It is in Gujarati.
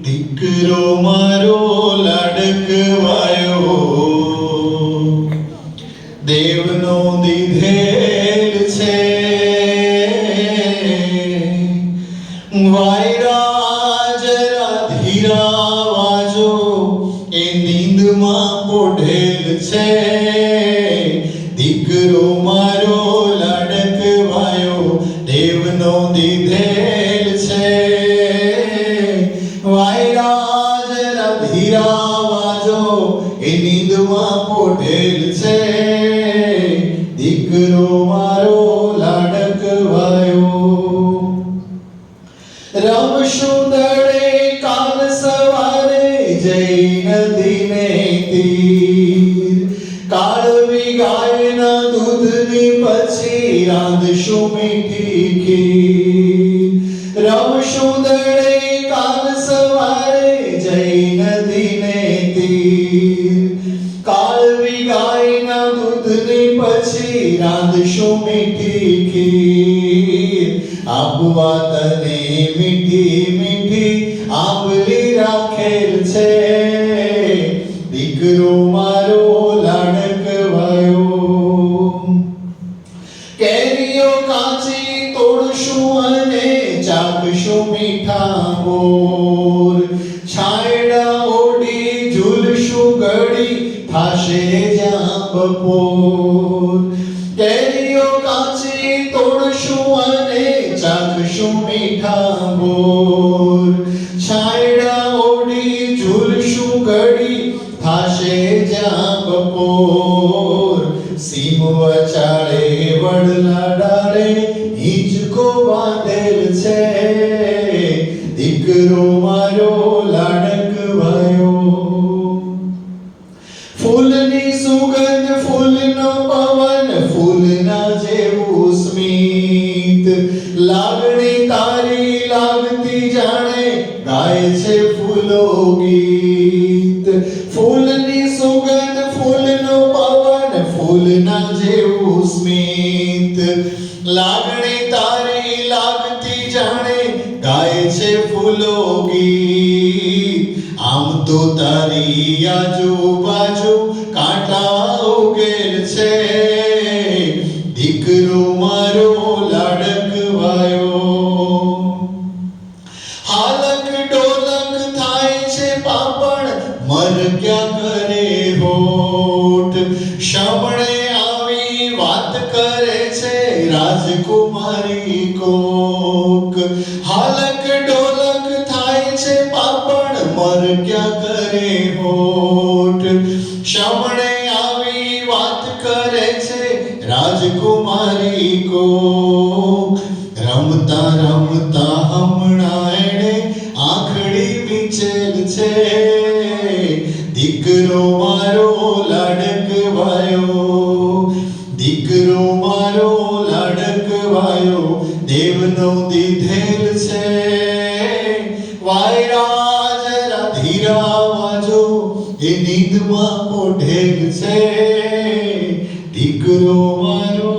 દીકરો મારો લાડકવાયો દેવનો દીધેલ છે વાયરા જરા ધીરા વાજો એ નીંદમાં પોઢેલ છે એ પોટેલ છે. દીકરો મારો લાડકવાયો રમશું દડે કાલ સવારે જઈ નદીને તીર. કાળવી ગાયના દૂધની પછી રાંધશું મીઠી ખીર. રમશું દડે કાલ રાંધશું મીઠી ખીર આબવા તને મીઠી મીઠી આંબલી રાખેલ છે દીકરો મારો લાડકવાયો કેરીઓ કાચી તોડશું અને ચાખશું મીઠા બોર છાયડા ઓડી ઝૂલશું ગળી થાશે જ્યાં બપોર કેરીઓ કાચી તોડશું અને ચાખશું મીઠા બોર છાયડા ઓડી ઝૂલશું ગળી થાશે જ્યાં બપોર સીમ વચાળે વડલા ડાળે હિંચકો બાંધેલ છે દીકરો મારો લાડકવાયો ફૂલની સુગંધ ફૂલનો પવન ફૂલના જેવું સ્મિત. લાગણી તારી લાગતી જાણે ગાય છે ફૂલો ગીત. ફૂલની સુગંધ, ફૂલનો પવન ફૂલના જેવું સ્મિત. લાગણી તારી લાગતી જાણે ગાય છે ફૂલો ગીત. તો તારી આજુબાજુ કાંટા ઉગેલ છે. દીકરો મારો લાડકવાયો. હાલક ક્યાં કરે હોઠ? શમણે આવી વાત કરે છે રાજકુમારી કોક. હાલક ડોલક થાય છે પાપણ મર ક્યાં કરે હોઠ? શામણે આવી વાત કરે છે રાજકુમારી કો રમતા રમતા હમણાં એણે આંખડી વિચેલ છે. દીકરો મારો લાડકવાયો. દીકરો મારો લાડકવાયો. દેવનો દીધેલ છે. વાયરા જરા ધીરા વાજો એ નીંદમાં પોઢેલ છે. દીકરો મારો